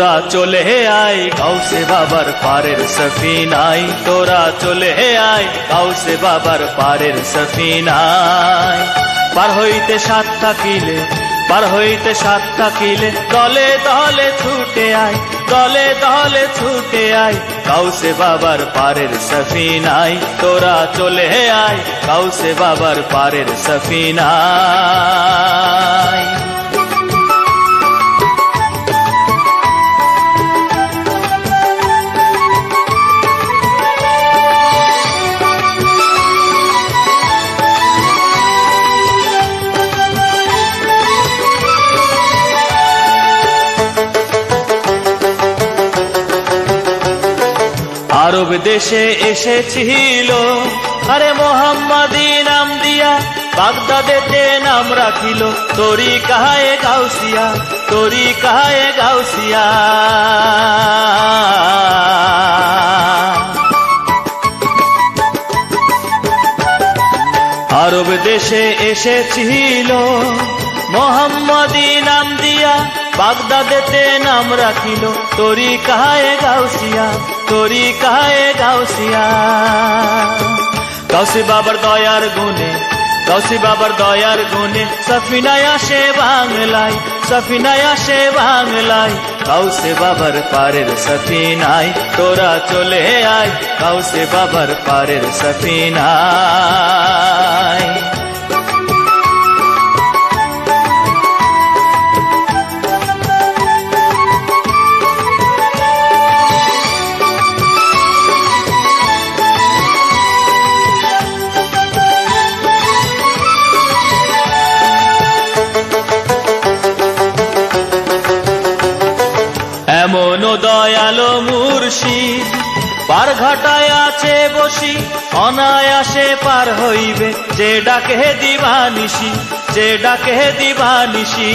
তোরা চলে আয় কাউসে বাবার পারের সফিনাই তোরা চলে আয় কাউসে বাবার পারের সফিনাই পার হইতে সাত থাকিলে পার হইতে সাত থাকিলে দলে দলে ছুটে আয়, দলে দলে ছুটে আয় কাউসে বাবার পারের সফিনাই তোরা চলে আয় কাউসে বাবার পারের সফিনাই আরব দেশে এসেছিল। আরে মোহাম্মদী নাম দিয়া বাগদাদেতে নাম রাখিল। তোরি কাহায়ে গাউসিয়া তোরি কাহায়ে গাউসিয়া। আরব দেশে এসেছিল। মোহাম্মদী নাম দিয়া বাগদাদেতে নাম রাখিল। তোরি কাহায়ে গাউসিয়া তোরি কাহায়ে গাউসিয়া গাউসি বাবার দয়ার গুণে গাউসি বাবার দয়ার গুণে। সফিনায় আসে বাংলায়, সফিনায় আসে বাংলায়। গাউসে বাবার পারের সফিনায়, তোরা চলে আয়। গাউসে বাবার পারের সফিনায়। দয়ালো মুর্শিদ পার ঘাটায় আছে বসি, অনায়াসে পার হইবে। যে ডাকে দিবানিসি যে ডাকে দিবানিসি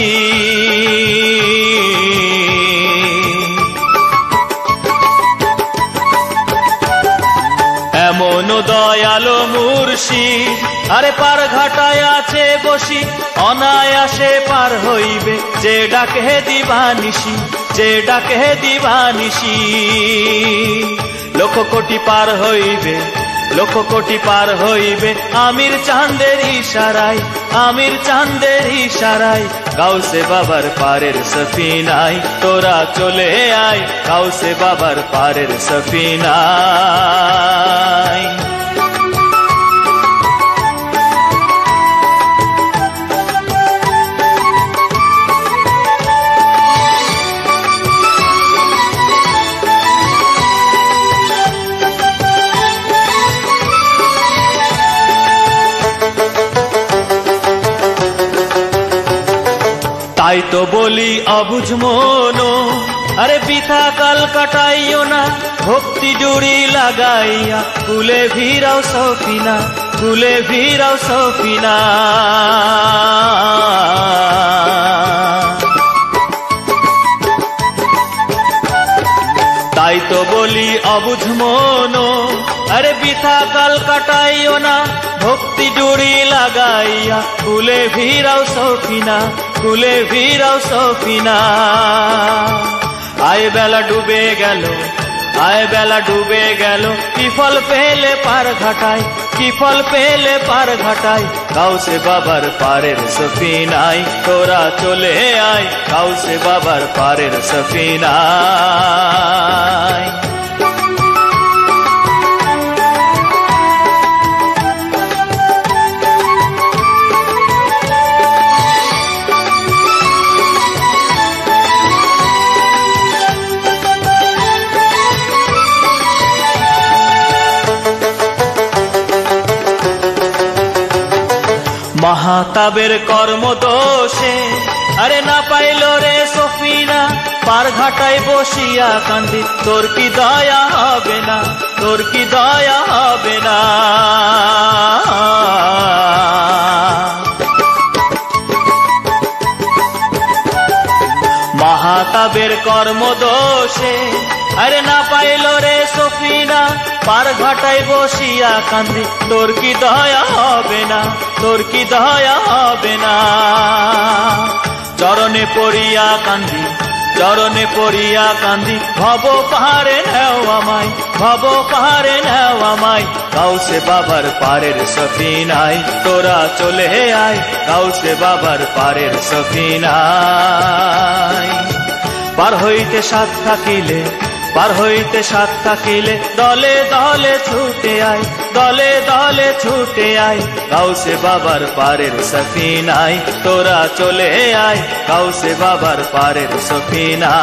এমন দয়ালো মুর্শিদ আরে পার ঘাটায় আছে বসি, অনায়াসে পার হইবে। যে ডাকে দিবানিসি যে ডাকে দিবানিসি লক্ষ কোটি পার হইবে লক্ষ কোটি পার হইবে, আমির চাঁদের ইশারায়, আমির চাঁদের ইশারায়। গাউসে বাবার পারের সফিনাই তোরা চলে আয়। গাউসে বাবার পারের সফিনাই তাই তো বলি অবুঝ মনো। আরে পিতা কাল কাটাইও না, ভক্তি জুড়ি লাগাইয়া কুলে ভিড়াও সফিনা কুলে ভিড়াও সফিনা। তাই তো বলি অবুঝ মনো, আরে বিথা কাল কাটাইও না লাগাইয়া কুলে ভিড়াও সফিনা, কুলে ভিড়াও সফিনা। আয় বেলা ডুবে গেল, আয় বেলা ডুবে গেল, কি ফল পেলে পার ঘাটায়, কি ফল পেলে পার ঘাটায়? কাউসে বাবার পারের সফিনাই তোরা চলে আয়, কাউসে বাবার পারের সফিনাই মহাতাবের কর্মদোষে। আরে না পাইল রে সফিনা, পার ঘাটায় বসিয়া কান্দি। তোর কি দয়া হবে না, তোর কি দয়া হবে না? মহাতাবের কর্মদোষে। আরে না পাইল রে সফিনা, পার ঘাটায় বসিয়া কান্দি। তোর কি দয়া হবে না তোর কি দয়া হবে না? চরণে পড়িয়া কান্দি, চরণে পড়িয়া কান্দি, ভব পাহাড়ে নেও আমায়, ভব পাহাড়ে নেও আমায়, কাউসে বাবার পারের সফিনাই তোরা চলে আয়, কাউসে বাবার পারের সফিনাই পার হইতে সাত থাকিলে পার হইতে সাত থাকিলে দলে দলে ছুটে আয়, দলে দলে ছুটে আয়। কাউসে বাবার পারের সফিনাই তোরা চলে আয় কাউসে বাবার পারের সফিনাই